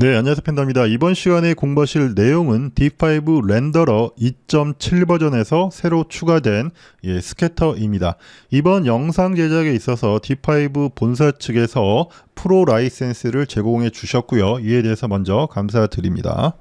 네, 안녕하세요 팬더입니다. 이번 시간에 공부하실 내용은 D5 렌더러 2.7 버전에서 새로 추가된 예, 스캐터입니다. 이번 영상 제작에 있어서 D5 본사 측에서 프로 라이센스를 제공해 주셨고요. 이에 대해서 먼저 감사드립니다.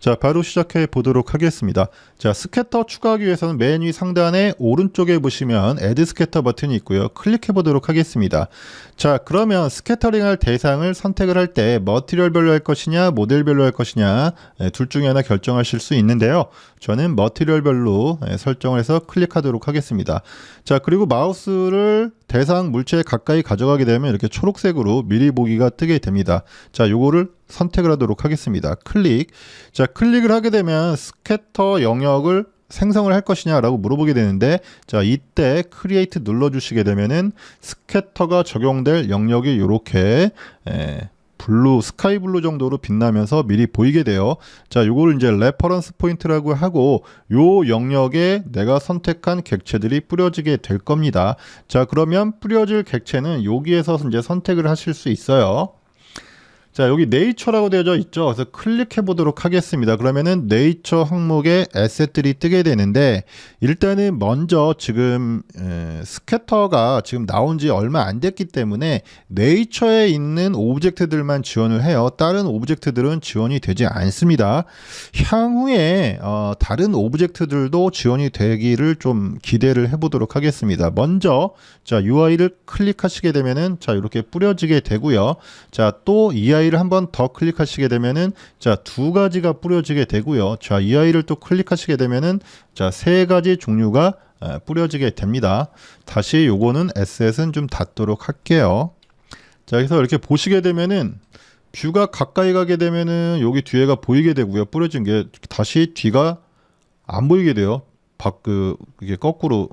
자, 바로 시작해 보도록 하겠습니다. 자, 스캐터 추가하기 위해서는 맨 위 상단에 오른쪽에 보시면 애드 스캐터 버튼이 있고요. 클릭해 보도록 하겠습니다. 자, 그러면 스캐터링 할 대상을 선택을 할 때 머티리얼별로 할 것이 냐, 모델별로 할 것이냐, 예, 둘 중에 하나 결정하실 수 있는데요. 저는 머티리얼별로 예, 설정을 해서 클릭하도록 하겠습니다. 자, 그리고 마우스를 대상 물체에 가까이 가져가게 되면 이렇게 초록색으로 미리 보기가 뜨게 됩니다. 자, 요거를 선택을 하도록 하겠습니다. 클릭. 자, 클릭을 하게 되면 스캐터 영역을 생성을 할 것이냐라고 물어보게 되는데 자 이때 크리에이트 눌러주시게 되면은 스캐터가 적용될 영역이 이렇게 블루 스카이 블루 정도로 빛나면서 미리 보이게 돼요. 자, 요거를 이제 레퍼런스 포인트라고 하고 요 영역에 내가 선택한 객체들이 뿌려지게 될 겁니다. 자, 그러면 뿌려질 객체는 여기에서 이제 선택을 하실 수 있어요. 자, 여기 네이처라고 되어져 있죠. 그래서 클릭해 보도록 하겠습니다. 그러면은 네이처 항목에 에셋들이 뜨게 되는데 일단은 먼저 지금 에, 스캐터가 지금 나온 지 얼마 안 됐기 때문에 네이처에 있는 오브젝트들만 지원을 해요. 다른 오브젝트들은 지원이 되지 않습니다. 향후에 어, 다른 오브젝트들도 지원이 되기를 좀 기대를 해 보도록 하겠습니다. 먼저 자, UI를 클릭하시게 되면은 자, 이렇게 뿌려지게 되고요. 자, 또 이 아이를 한 번 더 클릭하시게 되면은 자, 두 가지가 뿌려지게 되고요. 자, 이 아이를 또 클릭하시게 되면은 자, 세 가지 종류가 에, 뿌려지게 됩니다. 다시 요거는 에셋은 좀 닫도록 할게요. 자, 그래서 이렇게 보시게 되면은 뷰가 가까이 가게 되면은 여기 뒤에가 보이게 되고요. 뿌려진 게 다시 뒤가 안 보이게 돼요. 밖그 이게 거꾸로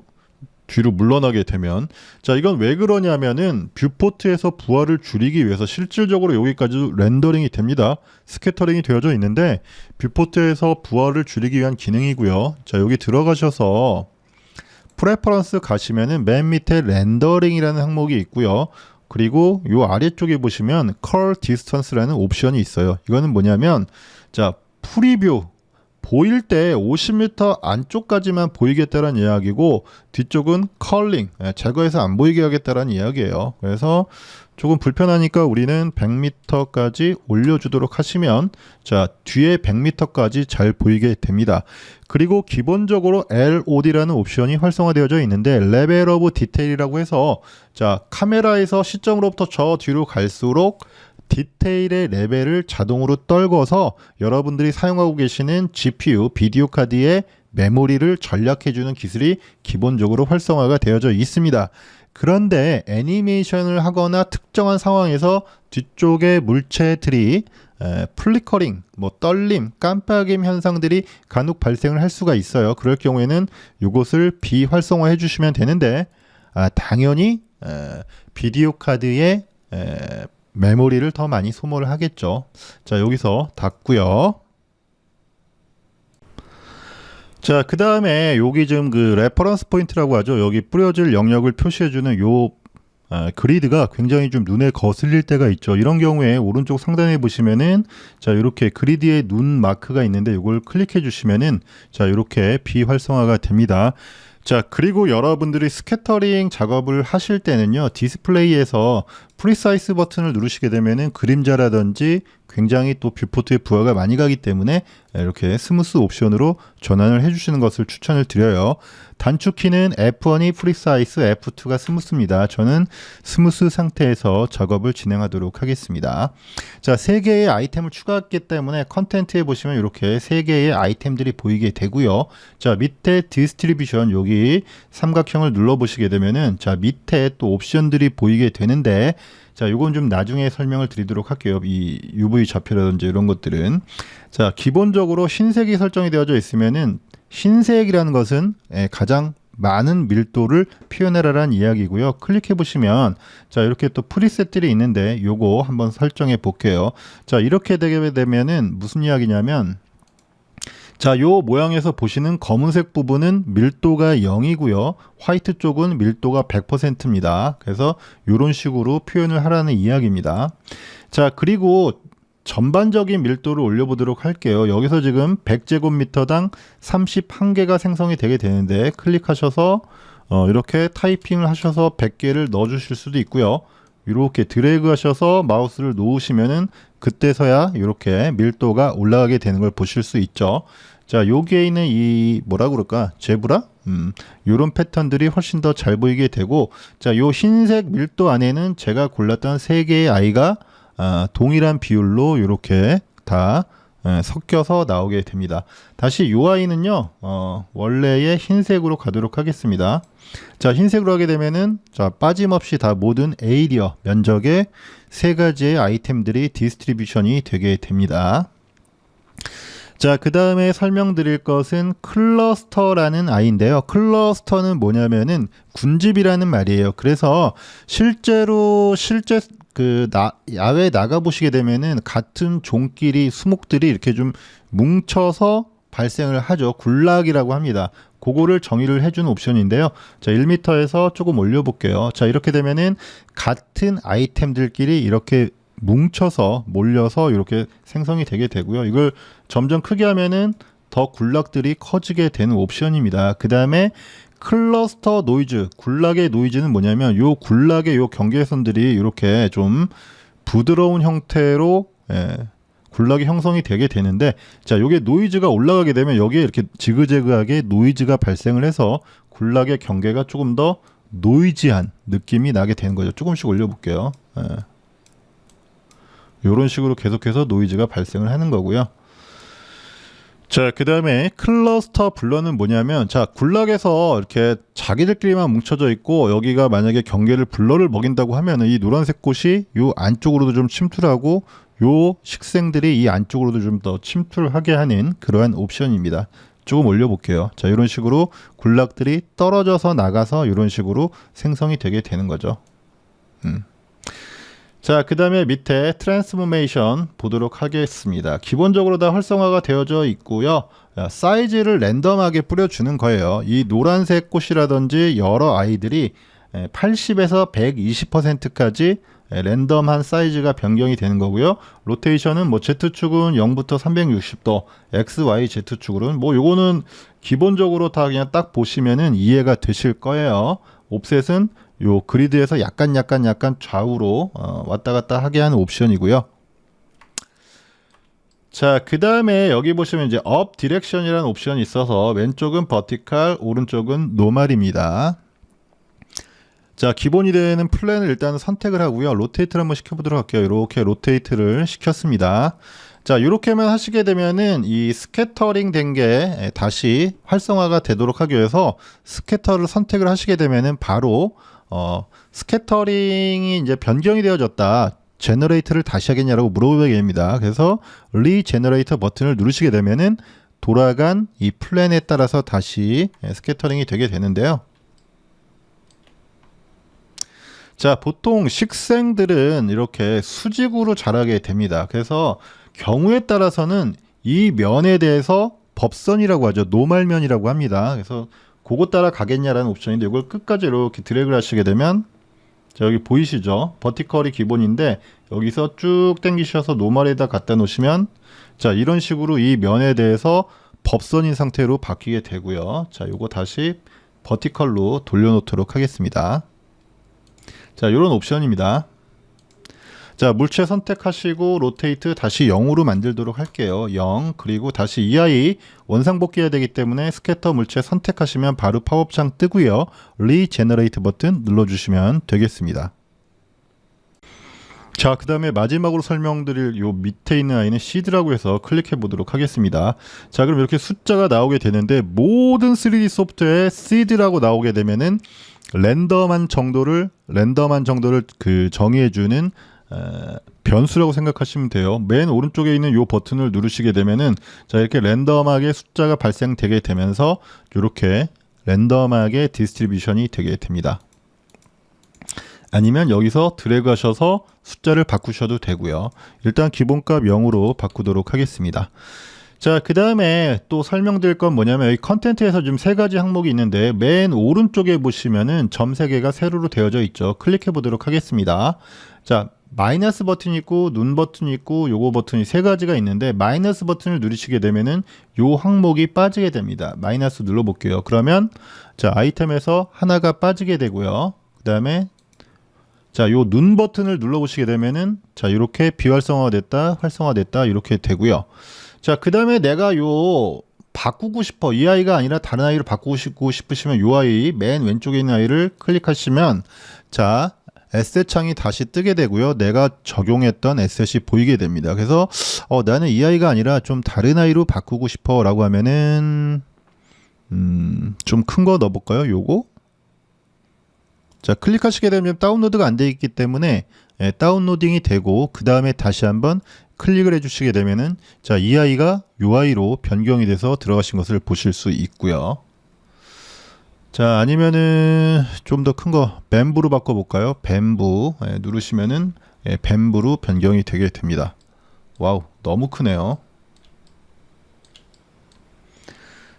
뒤로 물러나게 되면. 자 이건 왜 그러냐면은 뷰포트에서 부하를 줄이기 위해서 실질적으로 여기까지 렌더링이 됩니다. 스캐터링이 되어져 있는데 뷰포트에서 부하를 줄이기 위한 기능이고요. 자 여기 들어가셔서 프레퍼런스 가시면은 맨 밑에 렌더링이라는 항목이 있고요. 그리고 요 아래쪽에 보시면 컬 디스턴스라는 옵션이 있어요. 이거는 뭐냐면 자 프리뷰 보일 때 50m 안쪽까지만 보이겠다는 이야기고 뒤쪽은 컬링 예, 제거해서 안 보이게 하겠다는 이야기예요. 그래서 조금 불편하니까 우리는 100m까지 올려주도록 하시면 자 뒤에 100m까지 잘 보이게 됩니다. 그리고 기본적으로 LOD라는 옵션이 활성화되어져 있는데 레벨 오브 디테일이라고 해서 자 카메라에서 시점으로부터 저 뒤로 갈수록 디테일의 레벨을 자동으로 떨궈서 여러분들이 사용하고 계시는 GPU, 비디오 카드의 메모리를 전략해주는 기술이 기본적으로 활성화가 되어져 있습니다. 그런데 애니메이션을 하거나 특정한 상황에서 뒤쪽의 물체들이 에, 플리커링, 뭐 떨림, 깜빡임 현상들이 간혹 발생을 할 수가 있어요. 그럴 경우에는 이것을 비활성화해 주시면 되는데 아, 당연히 에, 비디오 카드의 에, 메모리를 더 많이 소모를 하겠죠. 자, 여기서 닫고요. 자, 그 다음에 여기 지금 그 레퍼런스 포인트라고 하죠. 여기 뿌려질 영역을 표시해주는 요 아, 그리드가 굉장히 좀 눈에 거슬릴 때가 있죠. 이런 경우에 오른쪽 상단에 보시면은 자 이렇게 그리드의 눈 마크가 있는데 이걸 클릭해 주시면은 자 이렇게 비활성화가 됩니다. 자, 그리고 여러분들이 스캐터링 작업을 하실 때는요, 디스플레이에서 프리사이스 버튼을 누르시게 되면은 그림자라든지 굉장히 또 뷰포트에 부하가 많이 가기 때문에 이렇게 스무스 옵션으로 전환을 해주시는 것을 추천을 드려요. 단축키는 F1이 프리사이즈, F2가 스무스입니다. 저는 스무스 상태에서 작업을 진행하도록 하겠습니다. 자, 세 개의 아이템을 추가했기 때문에 컨텐트에 보시면 이렇게 세 개의 아이템들이 보이게 되고요. 자, 밑에 디스트리뷰션 여기 삼각형을 눌러 보시게 되면은 자, 밑에 또 옵션들이 보이게 되는데 자, 이건 좀 나중에 설명을 드리도록 할게요. 이 UV 좌표라든지 이런 것들은. 자, 기본적으로 흰색이 설정이 되어져 있으면은 흰색이라는 것은 예, 가장 많은 밀도를 표현해라라는 이야기고요. 클릭해 보시면 자 이렇게 또 프리셋들이 있는데 요거 한번 설정해 볼게요. 자 이렇게 되게 되면은 무슨 이야기냐면 자, 요 모양에서 보시는 검은색 부분은 밀도가 0이고요. 화이트 쪽은 밀도가 100%입니다. 그래서 이런 식으로 표현을 하라는 이야기입니다. 자, 그리고 전반적인 밀도를 올려보도록 할게요. 여기서 지금 100제곱미터당 31개가 생성이 되게 되는데 클릭하셔서 어, 이렇게 타이핑을 하셔서 100개를 넣어주실 수도 있고요. 이렇게 드래그 하셔서 마우스를 놓으시면은 그때서야 이렇게 밀도가 올라가게 되는 걸 보실 수 있죠. 자, 여기에 있는 이 뭐라 그럴까? 제브라? 음, 요런 패턴들이 훨씬 더 잘 보이게 되고 자, 요 흰색 밀도 안에는 제가 골랐던 세 개의 아이가 아, 동일한 비율로 이렇게 다 예, 섞여서 나오게 됩니다. 다시 요 아이는요, 어, 원래의 흰색으로 가도록 하겠습니다. 자, 흰색으로 하게 되면은, 자, 빠짐없이 다 모든 에이리어 면적의 세 가지의 아이템들이 디스트리뷰션이 되게 됩니다. 자, 그 다음에 설명드릴 것은 클러스터라는 아이인데요. 클러스터는 뭐냐면은 군집이라는 말이에요. 그래서 실제로 실제 그 나, 야외 나가 보시게 되면은 같은 종끼리 수목들이 이렇게 좀 뭉쳐서 발생을 하죠. 굴락이라고 합니다. 그거를 정의를 해주는 옵션인데요. 자, 1m에서 조금 올려볼게요. 자, 이렇게 되면은 같은 아이템들끼리 이렇게 뭉쳐서 몰려서 이렇게 생성이 되게 되고요. 이걸 점점 크게 하면은 더 굴락들이 커지게 되는 옵션입니다. 그 다음에 클러스터 노이즈, 굴락의 노이즈는 뭐냐면 요 굴락의 요 경계선들이 이렇게 좀 부드러운 형태로 예, 굴락이 형성이 되게 되는데 자, 요게 노이즈가 올라가게 되면 여기에 이렇게 지그재그하게 노이즈가 발생을 해서 굴락의 경계가 조금 더 노이지한 느낌이 나게 되는 거죠. 조금씩 올려 볼게요. 예. 이런 식으로 계속해서 노이즈가 발생을 하는 거고요. 자, 그 다음에 클러스터 블러는 뭐냐면, 자, 굴락에서 이렇게 자기들끼리만 뭉쳐져 있고, 여기가 만약에 경계를 블러를 먹인다고 하면은 이 노란색 꽃이 요 안쪽으로도 좀 침투하고, 요 식생들이 이 안쪽으로도 좀 더 침투를 하게 하는 그러한 옵션입니다. 조금 올려볼게요. 자, 이런 식으로 굴락들이 떨어져서 나가서 이런 식으로 생성이 되게 되는 거죠. 음. 자, 그 다음에 밑에 트랜스포메이션 보도록 하겠습니다. 기본적으로 다 활성화가 되어져 있고요. 자, 사이즈를 랜덤하게 뿌려주는 거예요. 이 노란색 꽃이라든지 여러 아이들이 80에서 120%까지 랜덤한 사이즈가 변경이 되는 거고요. 로테이션은 뭐 Z축은 0부터 360도, X, Y, Z축으로는 뭐 요거는 기본적으로 다 그냥 딱 보시면은 이해가 되실 거예요. 옵셋은 요 그리드에서 약간 약간 약간 좌우로 어, 왔다 갔다 하게 하는 옵션이고요. 자, 그 다음에 여기 보시면 이제 업 디렉션이라는 옵션이 있어서 왼쪽은 버티칼, 오른쪽은 노말입니다. 자, 기본이 되는 플랜을 일단 선택을 하고요. 로테이트를 한번 시켜보도록 할게요. 이렇게 로테이트를 시켰습니다. 자, 이렇게만 하시게 되면은 이 스캐터링 된 게 다시 활성화가 되도록 하기 위해서 스캐터를 선택을 하시게 되면은 바로 어, 스캐터링이 이제 변경이 되어졌다. 제너레이터를 다시 하겠냐라고 물어보게 됩니다. 그래서 리제너레이터 버튼을 누르시게 되면은 돌아간 이 플랜에 따라서 다시 스캐터링이 되게 되는데요. 자, 보통 식생들은 이렇게 수직으로 자라게 됩니다. 그래서 경우에 따라서는 이 면에 대해서 법선이라고 하죠. 노말면이라고 합니다. 그래서 그거 따라 가겠냐라는 옵션인데 이걸 끝까지 이렇게 드래그를 하시게 되면 자, 여기 보이시죠? 버티컬이 기본인데 여기서 쭉 당기셔서 노멀에다 갖다 놓으시면 자, 이런 식으로 이 면에 대해서 법선인 상태로 바뀌게 되고요. 자, 요거 다시 버티컬로 돌려놓도록 하겠습니다. 자, 이런 옵션입니다. 자, 물체 선택하시고 로테이트 다시 0으로 만들도록 할게요. 0 그리고 다시 EI 원상복귀해야 되기 때문에 스캐터 물체 선택하시면 바로 팝업창 뜨고요. 리제너레이트 버튼 눌러주시면 되겠습니다. 자, 그 다음에 마지막으로 설명드릴 요 밑에 있는 아이는 시드라고 해서 클릭해 보도록 하겠습니다. 자, 그럼 이렇게 숫자가 나오게 되는데 모든 3D 소프트웨어에 시드라고 나오게 되면은 랜덤한 정도를 랜덤한 정도를 그 정의해 주는 에, 변수라고 생각하시면 돼요. 맨 오른쪽에 있는 요 버튼을 누르시게 되면은 자 이렇게 랜덤하게 숫자가 발생되게 되면서 이렇게 랜덤하게 디스트리뷰션이 되게 됩니다. 아니면 여기서 드래그 하셔서 숫자를 바꾸셔도 되고요. 일단 기본값 0으로 바꾸도록 하겠습니다. 자, 그 다음에 또 설명드릴 건 뭐냐면 여기 컨텐트에서 좀세 가지 항목이 있는데 맨 오른쪽에 보시면은 점 세 개가 세로로 되어져 있죠. 클릭해 보도록 하겠습니다. 자, 마이너스 버튼이 있고 눈 버튼이 있고 요거 버튼이 세 가지가 있는데 마이너스 버튼을 누르시게 되면은 요 항목이 빠지게 됩니다. 마이너스 눌러 볼게요. 그러면 자, 아이템에서 하나가 빠지게 되고요. 그다음에 자, 요 눈 버튼을 눌러 보시게 되면은 자, 이렇게 비활성화가 됐다, 활성화 됐다 이렇게 되고요. 자, 그다음에 내가 요 바꾸고 싶어 이 아이가 아니라 다른 아이를 바꾸고 싶고 싶으시면 요 아이 맨 왼쪽에 있는 아이를 클릭하시면 자 에셋 창이 다시 뜨게 되고요. 내가 적용했던 에셋이 보이게 됩니다. 그래서 어, 나는 이 아이가 아니라 좀 다른 아이로 바꾸고 싶어 라고 하면은 음, 좀 큰 거 넣어볼까요? 요거 자 클릭하시게 되면 다운로드가 안 돼 있기 때문에 예, 다운로딩이 되고 그 다음에 다시 한번 클릭을 해주시게 되면은 자이 아이가 요 아이로 변경이 돼서 들어가신 것을 보실 수 있고요. 자 아니면은 좀 더 큰 거 뱀부로 바꿔볼까요? 뱀부 예, 누르시면은 예, 뱀부로 변경이 되게 됩니다. 와우 너무 크네요.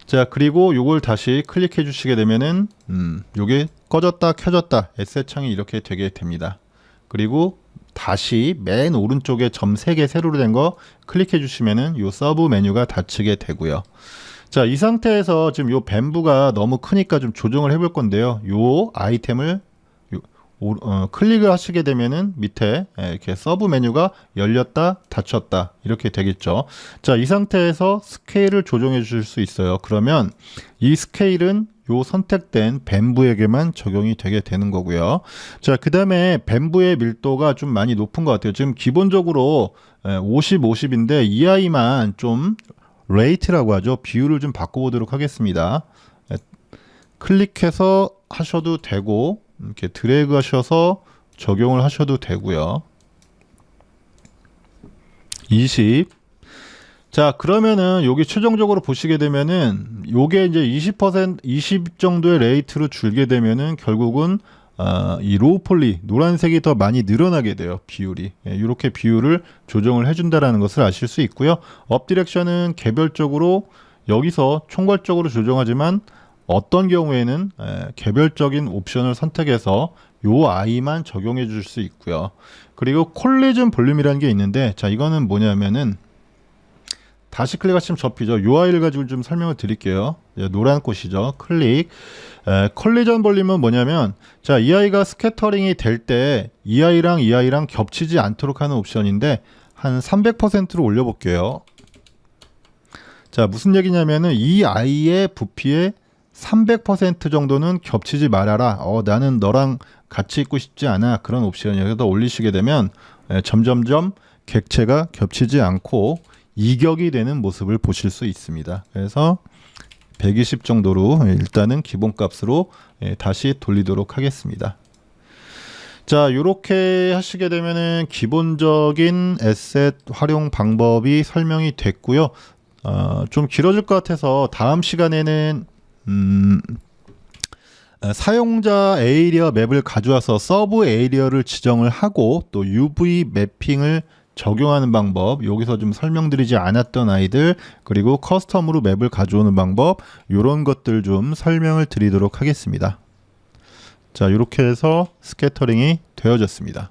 자 그리고 요걸 다시 클릭해 주시게 되면은 음 요게 꺼졌다 켜졌다 에셋 창이 이렇게 되게 됩니다. 그리고 다시 맨 오른쪽에 점 3개 세로로 된 거 클릭해 주시면은 요 서브 메뉴가 닫히게 되고요. 자, 이 상태에서 지금 요 뱀부가 너무 크니까 좀 조정을 해볼 건데요. 요 아이템을 요, 오, 어, 클릭을 하시게 되면은 밑에 예, 이렇게 서브 메뉴가 열렸다 닫혔다 이렇게 되겠죠. 자, 이 상태에서 스케일을 조정해 주실 수 있어요. 그러면 이 스케일은 요 선택된 뱀부에게만 적용이 되게 되는 거고요. 자, 그 다음에 뱀부의 밀도가 좀 많이 높은 것 같아요. 지금 기본적으로 예, 50, 50인데 이 아이만 좀 레이트라고 하죠. 비율을 좀 바꿔보도록 하겠습니다. 예, 클릭해서 하셔도 되고 이렇게 드래그 하셔서 적용을 하셔도 되고요. 20. 자, 그러면은 여기 최종적으로 보시게 되면은 요게 이제 20% 20 정도의 레이트로 줄게 되면은 결국은 아, 이 로우 폴리 노란색이 더 많이 늘어나게 돼요 비율이. 예, 이렇게 비율을 조정을 해준다라는 것을 아실 수 있고요. 업 디렉션은 개별적으로 여기서 총괄적으로 조정하지만 어떤 경우에는 에, 개별적인 옵션을 선택해서 요 아이만 적용해 줄 수 있고요. 그리고 콜리전 볼륨이라는 게 있는데 자 이거는 뭐냐면은 다시 클릭하시면 접히죠. 요 아이를 가지고 좀 설명을 드릴게요. 예, 노란 꽃이죠. 클릭. 에, 컬리전 볼륨은 뭐냐면 자, 이 아이가 스캐터링이 될 때 이 아이랑 이 아이랑 겹치지 않도록 하는 옵션인데 한 300%로 올려 볼게요. 자, 무슨 얘기냐면은 이 아이의 부피의 300% 정도는 겹치지 말아라. 어, 나는 너랑 같이 있고 싶지 않아. 그런 옵션이에요. 그래서 올리시게 되면 에, 점점점 객체가 겹치지 않고 이격이 되는 모습을 보실 수 있습니다. 그래서 120 정도로 일단은 기본값으로 예, 다시 돌리도록 하겠습니다. 자, 이렇게 하시게 되면은 기본적인 에셋 활용 방법이 설명이 됐고요. 어, 좀 길어질 것 같아서 다음 시간에는 음, 어, 사용자 에이리어 맵을 가져와서 서브 에이리어를 지정을 하고 또 UV 매핑을 적용하는 방법, 여기서 좀 설명드리지 않았던 아이들, 그리고 커스텀으로 맵을 가져오는 방법, 이런 것들 좀 설명을 드리도록 하겠습니다. 자, 이렇게 해서 스캐터링이 되어졌습니다.